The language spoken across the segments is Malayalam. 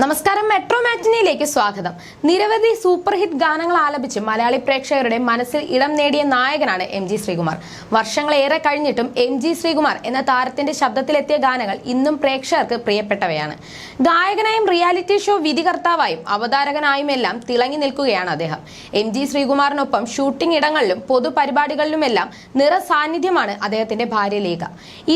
നമസ്കാരം മെട്രോ മാറ്റിനിയിലേക്ക് സ്വാഗതം. നിരവധി സൂപ്പർ ഹിറ്റ് ഗാനങ്ങൾ ആലപിച്ച് മലയാളി പ്രേക്ഷകരുടെ മനസ്സിൽ ഇടം നേടിയ നായകനാണ് എം ജി ശ്രീകുമാർ. വർഷങ്ങളേറെ കഴിഞ്ഞിട്ടും എം ജി ശ്രീകുമാർ എന്ന താരത്തിന്റെ ശബ്ദത്തിലെത്തിയ ഗാനങ്ങൾ ഇന്നും പ്രേക്ഷകർക്ക് പ്രിയപ്പെട്ടവയാണ്. ഗായകനായും റിയാലിറ്റി ഷോ വിധികർത്താവായും അവതാരകനായും എല്ലാം തിളങ്ങി നിൽക്കുകയാണ് അദ്ദേഹം. എം ജി ശ്രീകുമാറിനൊപ്പം ഷൂട്ടിംഗ് ഇടങ്ങളിലും പൊതുപരിപാടികളിലുമെല്ലാം നിറ സാന്നിധ്യമാണ് അദ്ദേഹത്തിന്റെ ഭാര്യ ലേഖ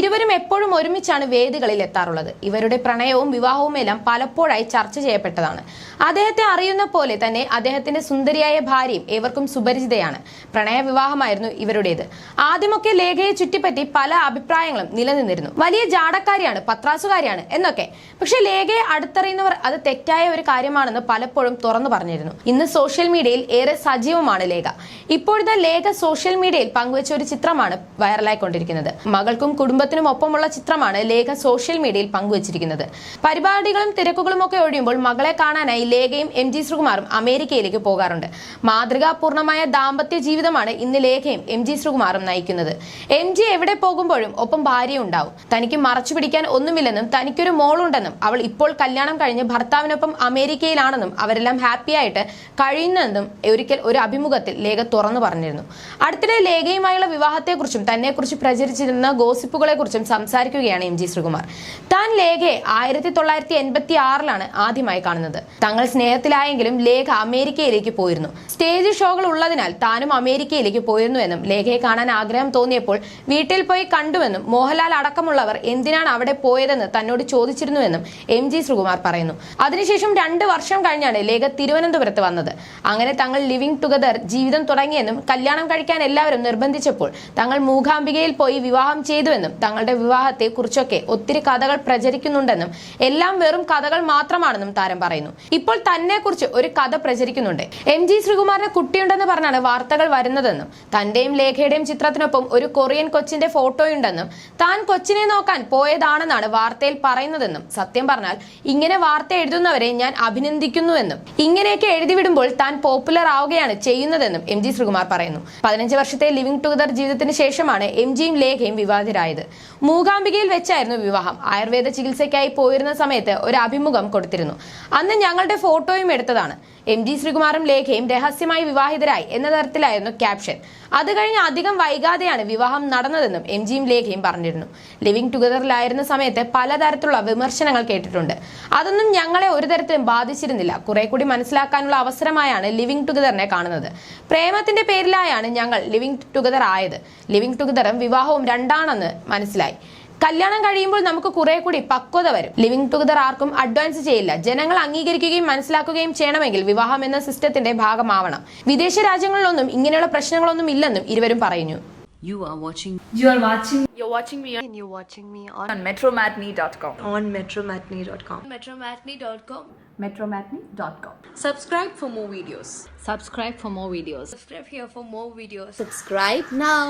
ഇരുവരും എപ്പോഴും ഒരുമിച്ചാണ് വേദികളിൽ എത്താറുള്ളത്. ഇവരുടെ പ്രണയവും വിവാഹവും എല്ലാം പലപ്പോഴായി ചർച്ച ചെയ്യപ്പെട്ടതാണ്. അദ്ദേഹത്തെ അറിയുന്ന പോലെ തന്നെ അദ്ദേഹത്തിന്റെ സുന്ദരിയായ ഭാര്യയും ഏവർക്കും സുപരിചിതയാണ്. പ്രണയ വിവാഹമായിരുന്നു ഇവരുടേത്. ആദ്യമൊക്കെ ലേഖയെ ചുറ്റിപ്പറ്റി പല അഭിപ്രായങ്ങളും നിലനിന്നിരുന്നു. വലിയ ജാടക്കാരിയാണ് പത്രാസുകാരിയാണ് എന്നൊക്കെ. പക്ഷെ ലേഖയെ അടുത്തറിയുന്നവർ അത് തെറ്റായ ഒരു കാര്യമാണെന്ന് പലപ്പോഴും തുറന്നു പറഞ്ഞിരുന്നു. ഇന്ന് സോഷ്യൽ മീഡിയയിൽ ഏറെ സജീവമാണ് ലേഖ. ഇപ്പോഴത്തെ ലേഖ സോഷ്യൽ മീഡിയയിൽ പങ്കുവച്ച ഒരു ചിത്രമാണ് വൈറലായിക്കൊണ്ടിരിക്കുന്നത്. മകൾക്കും കുടുംബത്തിനും ഒപ്പമുള്ള ചിത്രമാണ് ലേഖ സോഷ്യൽ മീഡിയയിൽ പങ്കുവച്ചിരിക്കുന്നത്. പരിപാടികളും തിരക്കുകളും ഒഴിയുമ്പോൾ മകളെ കാണാനായി ലേഖയും എം ജി ശ്രീകുമാറും അമേരിക്കയിലേക്ക് പോകാറുണ്ട്. മാതൃകാപൂർണമായ ദാമ്പത്യ ജീവിതമാണ് ഇന്ന് ലേഖയും എം ജി ശ്രീകുമാറും നയിക്കുന്നത്. എം ജി എവിടെ പോകുമ്പോഴും ഒപ്പം ഭാര്യ ഉണ്ടാവും. തനിക്ക് മറച്ചു പിടിക്കാൻ ഒന്നുമില്ലെന്നും തനിക്കൊരു മോളുണ്ടെന്നും അവൾ ഇപ്പോൾ കല്യാണം കഴിഞ്ഞ് ഭർത്താവിനൊപ്പം അമേരിക്കയിലാണെന്നും അവരെല്ലാം ഹാപ്പിയായിട്ട് കഴിയുന്നതെന്നും ഒരിക്കൽ ഒരു അഭിമുഖത്തിൽ ലേഖ തുറന്നു പറഞ്ഞിരുന്നു. അടുത്തിടെ ലേഖയുമായുള്ള വിവാഹത്തെക്കുറിച്ചും തന്നെക്കുറിച്ച് പ്രചരിച്ചിരുന്ന ഗോസിപ്പുകളെക്കുറിച്ചും സംസാരിക്കുകയാണ് എം ജി ശ്രീകുമാർ. താൻ ലേഖയെ ആയിരത്തി തൊള്ളായിരത്തി എൺപത്തി ആറിലാണ് ആദ്യമായി കാണുന്നത്. തങ്ങൾ സ്നേഹത്തിലായെങ്കിലും ലേഖ അമേരിക്കയിലേക്ക് പോയിരുന്നു. സ്റ്റേജ് ഷോകൾ ഉള്ളതിനാൽ താനും അമേരിക്കയിലേക്ക് പോയിരുന്നു എന്നും ലേഖയെ കാണാൻ ആഗ്രഹം തോന്നിയപ്പോൾ വീട്ടിൽ പോയി കണ്ടുവെന്നും മോഹൻലാൽ അടക്കമുള്ളവർ എന്തിനാണ് അവിടെ പോയതെന്ന് തന്നോട് ചോദിച്ചിരുന്നുവെന്നും എം ജി ശ്രീകുമാർ പറയുന്നു. അതിനുശേഷം രണ്ട് വർഷം കഴിഞ്ഞാണ് ലേഖ തിരുവനന്തപുരത്ത് വന്നത്. അങ്ങനെ തങ്ങൾ ലിവിംഗ് ടുഗദർ ജീവിതം തുടങ്ങിയെന്നും കല്യാണം കഴിക്കാൻ എല്ലാവരും നിർബന്ധിച്ചപ്പോൾ തങ്ങൾ മൂകാംബികയിൽ പോയി വിവാഹം ചെയ്തുവെന്നും തങ്ങളുടെ വിവാഹത്തെ കുറിച്ചൊക്കെ ഒത്തിരി കഥകൾ പ്രചരിക്കുന്നുണ്ടെന്നും എല്ലാം വെറും കഥകൾ മാത്രമാണെന്നും താരം പറയുന്നു. ഇപ്പോൾ തന്നെ കുറിച്ച് ഒരു കഥ പ്രചരിക്കുന്നുണ്ട്. എം ജി ശ്രീകുമാറിന് കുട്ടിയുണ്ടെന്ന് പറഞ്ഞാണ് വാർത്തകൾ വരുന്നതെന്നും തന്റെയും ലേഖയുടെയും ചിത്രത്തിനൊപ്പം ഒരു കൊറിയൻ കൊച്ചിന്റെ ഫോട്ടോയുണ്ടെന്നും താൻ കൊച്ചിനെ നോക്കാൻ പോയതാണെന്നാണ് വാർത്തയിൽ പറയുന്നതെന്നും സത്യം പറഞ്ഞാൽ ഇങ്ങനെ വാർത്ത എഴുതുന്നവരെ ഞാൻ അഭിനന്ദിക്കുന്നുവെന്നും ഇങ്ങനെയൊക്കെ എഴുതി വിടുമ്പോൾ താൻ പോപ്പുലർ ആവുകയാണ് ചെയ്യുന്നതെന്നും എം ജി ശ്രീകുമാർ പറയുന്നു. പതിനഞ്ച് വർഷത്തെ ലിവിംഗ് ടുഗദർ ജീവിതത്തിന് ശേഷമാണ് എം ജിയും ലേഖയും വിവാഹിതരായത്. മൂകാംബികയിൽ വെച്ചായിരുന്നു വിവാഹം. ആയുർവേദ ചികിത്സയ്ക്കായി പോയിരുന്ന സമയത്ത് ഒരു അഭിമുഖം കൊടുത്തിരുന്നു. അന്ന് ഞങ്ങളുടെ ഫോട്ടോയും എടുത്തതാണ്. എം ജി ശ്രീകുമാറും ലേഖയും രഹസ്യമായി വിവാഹിതരായി എന്ന തരത്തിലായിരുന്നു ക്യാപ്ഷൻ. അത് കഴിഞ്ഞ് അധികം വൈകാതെയാണ് വിവാഹം നടന്നതെന്നും എം ജിയും ലേഖയും പറഞ്ഞിരുന്നു. ലിവിംഗ് ടുഗദറിലായിരുന്ന സമയത്ത് പലതരത്തിലുള്ള വിമർശനങ്ങൾ കേട്ടിട്ടുണ്ട്. അതൊന്നും ഞങ്ങളെ ഒരു തരത്തിലും ബാധിച്ചിരുന്നില്ല. കുറെ കൂടി മനസ്സിലാക്കാനുള്ള അവസരമായാണ് ലിവിംഗ് ടുഗദറിനെ കാണുന്നത്. പ്രേമത്തിന്റെ പേരിലായാണ് ഞങ്ങൾ ലിവിംഗ് ടുഗദർ ആയത്. ലിവിംഗ് ടുഗദറും വിവാഹവും രണ്ടാണെന്ന് മനസ്സിലായി. കല്യാണം കഴിയുമ്പോൾ നമുക്ക് കുറെ കൂടി പക്വത വരും ലിവിംഗ് ടുഗദർ ആർക്കും അഡ്വാൻസ് ചെയ്യില്ല ജനങ്ങൾ അംഗീകരിക്കുകയും മനസ്സിലാക്കുകയും ചെയ്യണമെങ്കിൽ വിവാഹം എന്ന സിസ്റ്റത്തിന്റെ ഭാഗമാവണം വിദേശ രാജ്യങ്ങളിലൊന്നും ഇങ്ങനെയുള്ള പ്രശ്നങ്ങളൊന്നും ഇല്ലെന്നും ഇരുവരും പറയുന്നു You are watching You are watching You're watching me and you're watching me on, on metromatney.com. on metromatney.com. Metromatney.com. Metromatney.com. Subscribe for more videos. subscribe for more videos Subscribe here for more videos. subscribe now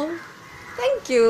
Thank you.